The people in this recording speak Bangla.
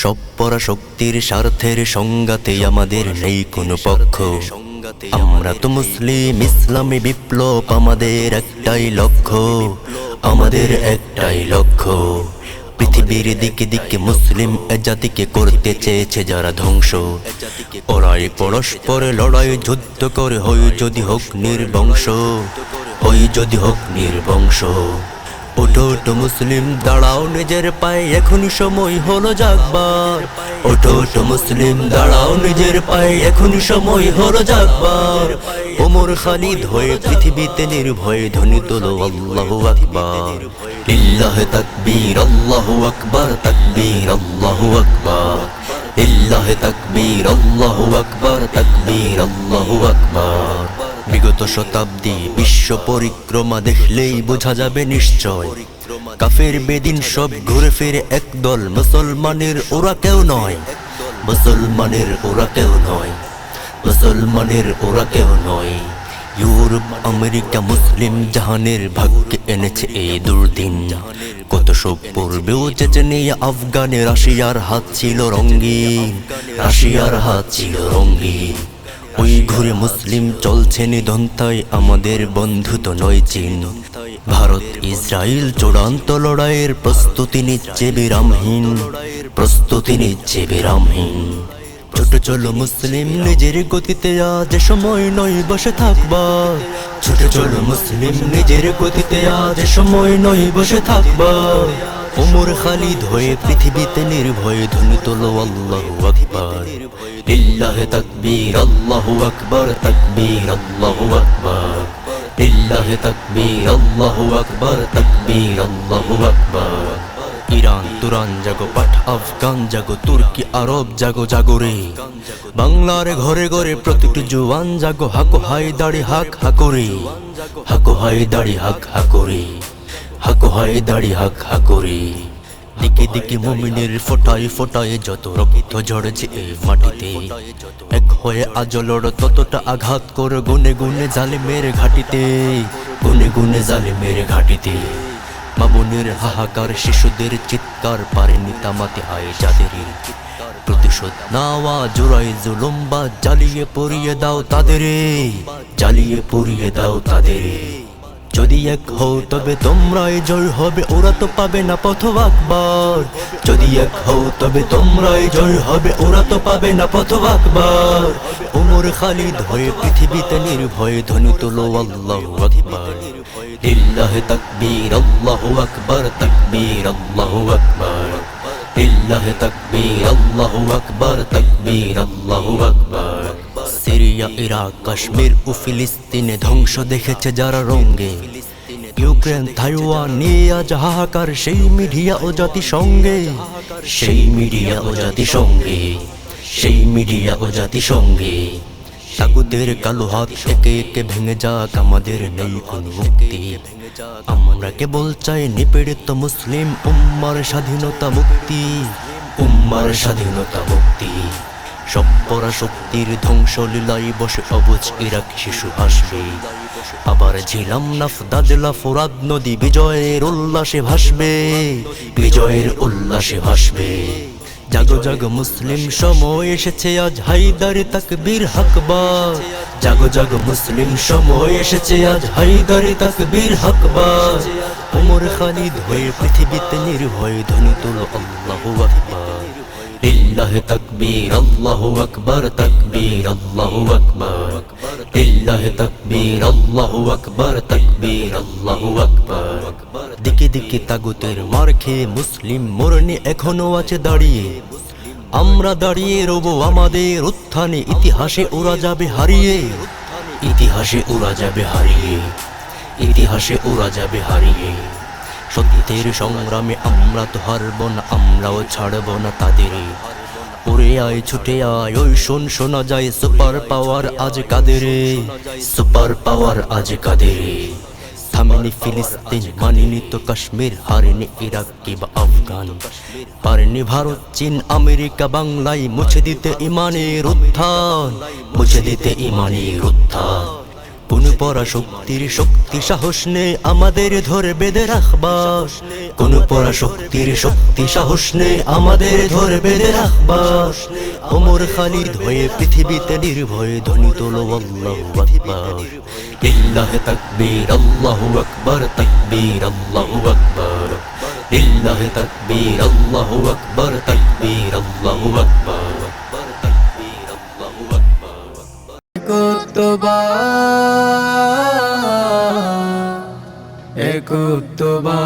সব পরাশক্তির স্বার্থের সংগাতে আমাদের নেই কোনো পক্ষ। আমরা তো মুসলিম, ইসলামী বিপ্লব আমাদের একটাই লক্ষ্য। আমাদের একটাই লক্ষ্য। পৃথিবীর দিকে দিকে মুসলিম জাতিকে করতে চেয়েছে যারা ধ্বংস। ওরাই পরস্পরে লড়াই যুদ্ধ করে, হই যদি হোক নির্বংশ, হই যদি হোক নির্বংশ। ওঠো ওঠো মুসলিম, দাঁড়াও নিজের পায়ে, এখনই সময় হলো জাগবার। ওঠো ওঠো মুসলিম, দাঁড়াও নিজের পায়ে, এখনই সময় হলো জাগবার। ওমর খালিদ হয়ে পৃথিবীতে নির্ভয়ে ধ্বনি তোলো, আল্লাহু আকবার। ইল্লাহ তাকবীর, আল্লাহু আকবার, তাকবীর, আল্লাহু আকবার। ইল্লাহ তাকবীর, আল্লাহু আকবার, তাকবীর, আল্লাহু আকবার। শতাব্দী বিশ্ব পরিক্রমা দেখলেই বোঝা যাবে নিশ্চয়। কাফের বেদিন সব ঘুরে ফিরে একদল মুসলমানের ওরা কেউ নয়। মুসলমানের ওরা কেউ নয়। মুসলমানের ওরা কেউ নয়। ইউরোপ, আমেরিকা, মুসলিম জাহানের ভাগ্যে এনেছে এই দুর্দিন। কত সব পূর্বেও চেচে নিয়ে আফগানে, রাশিয়ার হাত ছিল রঙ্গিন। রাশিয়ার হাত ছিল রঙ্গিন। ওই ঘুরে মুসলিম চলছে নিধন্তায় আমাদের বন্ধু তো নয় চীন। ভারত ইসরায়েল চূড়ান্ত লড়াইয়ের প্রস্তুতি নিচ্ছে বিরামহীন, প্রস্তুতি নিচ্ছে বিরামহীন। ছোট চলো মুসলিম নিজের গতিতে আজ সময় নয় বসে থাকবার ছোট চলো মুসলিম নিজের গতিতে আজ সময় নয় বসে থাকবার ওমর খালিদ হয়ে পৃথিবীতে নির্ভয়ে ধ্বনি তোলো আল্লাহু আকবার। লিল্লাহ তাকবীর, আল্লাহু আকবার, তাকবীর, আল্লাহু আকবার। লিল্লাহ তাকবীর, আল্লাহু আকবার, তাকবীর, আল্লাহু আকবার। ইরান, তুরান জাগো, পাঠ আফগান জাগো, তুর্কি, আরব জাগো জাগো রে। বাংলার ঘরে ঘরে প্রতিটি জুয়ান জাগো, হাকো হাই দাড়ি হাক হাকরে হাকো হাই দাড়ি হাক হাকরে হাকো হাই দাড়ি হাক হাকরে দিকে দিকে মুমিনের ফোটায় ফোটায় যত রক্ত ঝরেছে এই মাটিতে। এক হয়ে আজ লড় ততটা আঘাত কর গুনে গুনে জালিমের ঘাটিতে। গুনে গুনে জালিমের ঘাটিতে। মামুনের হাহাকার শিশুদের চিৎকার পারেনি তামাতে আয় যাদের প্রতিশোধ নাওয়া জোড়াই জুলুম বা জ্বালিয়ে পড়িয়ে দাও তাদের জ্বালিয়ে পড়িয়ে দাও তাদের যদি এক হও, তবে তোমরাই জয় হবে, ওরা তো পাবে না পথ আকবার। যদি এক হও, তবে তোমরাই জয় হবে, ওরা তো পাবে না পথ আকবার। ওমর খালিদ হয়ে পৃথিবীতে নির্ভয়ে ধ্বনি তোলো, আল্লাহু আকবার। লিল্লাহ তাকবীর, আল্লাহু আকবার, তাকবীর, আল্লাহু আকবার। লিল্লাহ তাকবীর, আল্লাহু আকবার, তাকবীর, আল্লাহু আকবার। সিরিয়া, ইরাক, কাশ্মীর ও ফিলিস্তিনে ধ্বংস দেখেছে যারা রঙ্গে ইউক্রেন, তাইওয়ান, নিয়ে হাহাকার সেই মিডিয়া ও জাতিসংঘে। সেই মিডিয়া ও জাতিসংঘে। সেই মিডিয়া ও জাতিসংঘে। তাগুদের কালো হাত একে একে ভেঙে যাক আমাদের নেই কোন মুক্তি। আমরা কেবল চাই নিপীড়িত মুসলিম উম্মার স্বাধীনতা মুক্তি। উম্মার স্বাধীনতা মুক্তি। সব পরাশক্তির ধ্বংস লীলাই বসে অবুজ ইরাক শিশু হাসবে আবার ঝিলাম নাফদাজলা ফোরাদ নদী বিজয়ের উল্লাসে ভাসবে। বিজয়ের উল্লাসে ভাসবে। জাগো জাগো মুসলিম সময় এসেছে, আজ হাইদার তাকবীর হাকবার। জাগো জাগো মুসলিম সময় এসেছে, আজ হাইদার তাকবীর হাকবার। ওমর খালিদ হয়ে পৃথিবীতে নির্ভয় ধ্বনি তোলো আল্লাহু আকবার। লিল্লাহ তাকবীর, আল্লাহু আকবার, তাকবীর, আল্লাহু আকবার। লিল্লাহ তাকবীর, আল্লাহু আকবার, তাকবীর, আল্লাহু আকবার। দিকে দিকে তাগুতের মার খেয়ে মুসলিম মরণে এখনও আছে দাঁড়িয়ে। আমরা দাঁড়িয়ে রব আমাদের উত্থানে, ইতিহাসে ওরা যাবে হারিয়ে। ইতিহাসে ওরা যাবে হারিয়ে। ইতিহাসে ওরা যাবে হারিয়ে। সত্যের সংগ্রামে আমরা তো হারব না, আমরাও ছাড়ব না তাদের। ওরে আয়, ছুটে আয়, ওই শোন, শোনা যায় সুপার পাওয়ার আজ কাদের? সুপার পাওয়ার আজ কাদের? থামেনি ফিলিস্তিন, মানিনি তো কাশ্মীর, হারেনি ইরাক কিবা আফগান। পারেনি ভারত, চীন, আমেরিকা, বাংলায় মুছে দিতে ইমানের উত্থান, মুছে দিতে ইমানের উত্থান। কোন পরাশক্তির শক্তি সাহস নেই আমাদের ধরে বেঁধে রাখবা কোন পরাশক্তির শক্তি সাহস নেই আমাদের ধরে বেঁধে রাখবা ওমর খালিদ হয়ে পৃথিবীতে নির্ভয়ে ধ্বনি তোলো আল্লাহু আকবার। লিল্লাহি তাকবীর, আল্লাহু আকবার, তাকবীর, আল্লাহু আকবার। লিল্লাহি তাকবীর, আল্লাহু আকবার এ একত্ববা